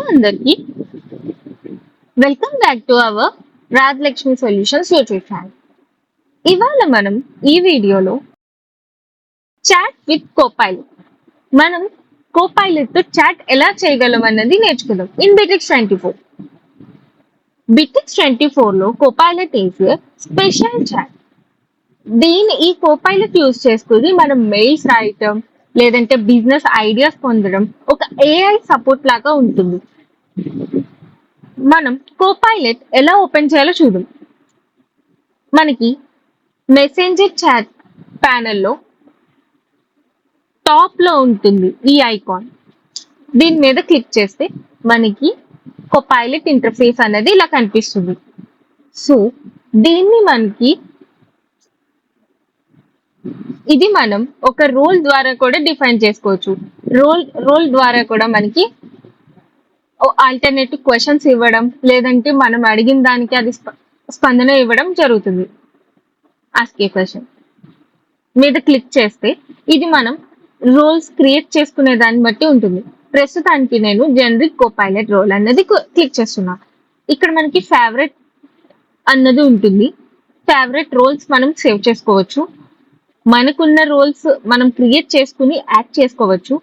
అందరికీ. Welcome back to our Rajalakshmi solutions YouTube channel ఇవాళ మనం ఈ వీడియోలో చాట్ విత్ కోపైలట్ మనం కోపైలట్తో చాట్ ఎలా చేయగలం అన్నది నేర్చుకుందాం. In Bitix twenty four Bitix twenty ఫోర్లో కోపైలట్ ఈజ్ స్పెషల్ చాట్ దీన్ని ఈ కోపైలట్ యూజ్ చేసుకుని మనం మెయిల్స్ రాయటం లేదంటే బిజినెస్ ఐడియాస్ పొందడం ఒక ఏఐ సపోర్ట్ లాగా ఉంటుంది. మనం కోపైలట్ ఎలా ఓపెన్ చేయాలో చూద్దాం. మనకి మెసెంజర్ చాట్ ప్యానెల్లో టాప్లో ఉంటుంది ఈ ఐకాన్. దీని మీద క్లిక్ చేస్తే మనకి కోపైలట్ ఇంటర్ఫేస్ అనేది ఇలా కనిపిస్తుంది. సో దీన్ని మనకి ఇది మనం ఒక రోల్ ద్వారా కూడా డిఫైన్ చేసుకోవచ్చు. రోల్ రోల్ ద్వారా కూడా మనకి ఆల్టర్నేటివ్ క్వశ్చన్స్ ఇవ్వడం లేదంటే మనం అడిగిన దానికి అది స్ప- స్పందన ఇవ్వడం జరుగుతుంది. ఆస్కే క్వశ్చన్ మీద క్లిక్ చేస్తే ఇది మనం రోల్స్ క్రియేట్ చేసుకునే దాన్ని బట్టి ఉంటుంది. ప్రస్తుతానికి నేను జనరిక్ కోపైలట్ రోల్ అన్నది క్లిక్ చేస్తున్నా. ఇక్కడ మనకి ఫేవరెట్ అన్నది ఉంటుంది. ఫేవరెట్ రోల్స్ మనం సేవ్ చేసుకోవచ్చు. మనకున్న రోల్స్ మనం క్రియేట్ చేసుకుని యాడ్ చేసుకోవచ్చు.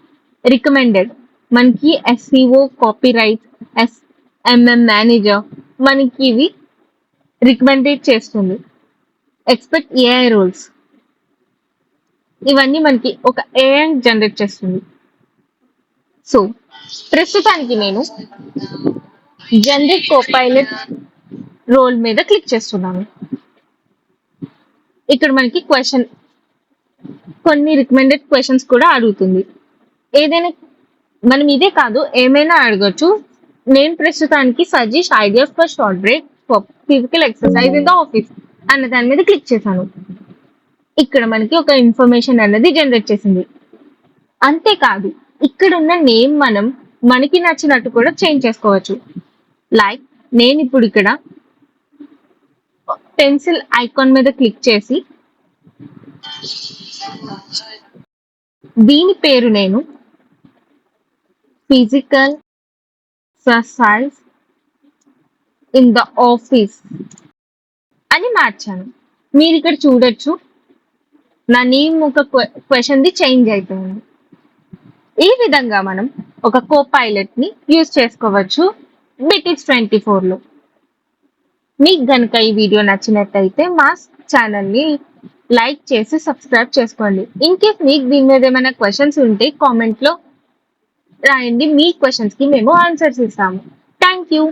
రికమెండెడ్ మనకి SEO copywriter yes MM manager మనకి ఇవి రికమెండేట్ చేస్తుంది. ఎక్స్పెక్ట్ ఏఐ రోల్స్ ఇవన్నీ మనకి ఒక ఏఐ జనరేట్ చేస్తుంది. సో ప్రస్తుతానికి నేను జనరిక్ కోపైలట్ రోల్ మీద క్లిక్ చేస్తున్నాను. ఇక్కడ మనకి క్వశ్చన్ కొన్ని రికమెండెడ్ క్వశ్చన్స్ కూడా అడుగుతుంది. ఏదైనా మనం ఇదే కాదు ఏమైనా అడగచ్చు. నేను ప్రస్తుతానికి suggest ideas for short break physical exercise in the office అన్న దాని మీద క్లిక్ చేశాను. ఇక్కడ మనకి ఒక ఇన్ఫర్మేషన్ అన్నది జనరేట్ చేసింది. అంతేకాదు ఇక్కడ ఉన్న నేమ్ మనం మనకి నచ్చినట్టు కూడా చేంజ్ చేసుకోవచ్చు. లైక్ నేను ఇప్పుడు ఇక్కడ పెన్సిల్ ఐకాన్ మీద క్లిక్ చేసి దీని పేరు నేను physical exercise in the office అని మార్చాను. మీరు ఇక్కడ చూడొచ్చు. నా నేమ్ ఒక క్వశ్చన్ది చేంజ్ అయిపోయింది. ఈ విధంగా మనం ఒక కో పైలట్ని యూజ్ చేసుకోవచ్చు. బిటిక్స్ ట్వంటీ ఫోర్లో మీకు గనుక ఈ వీడియో నచ్చినట్టయితే మా ఛానల్ని లైక్ చేసి సబ్స్క్రైబ్ చేసుకోండి. ఇన్ కేస్ మీకు దీని మీద ఏమైనా క్వశ్చన్స్ ఉంటే కామెంట్లో రాయండి. మీ క్వశ్చన్స్కి మేము ఆన్సర్స్ ఇస్తాము. Thank you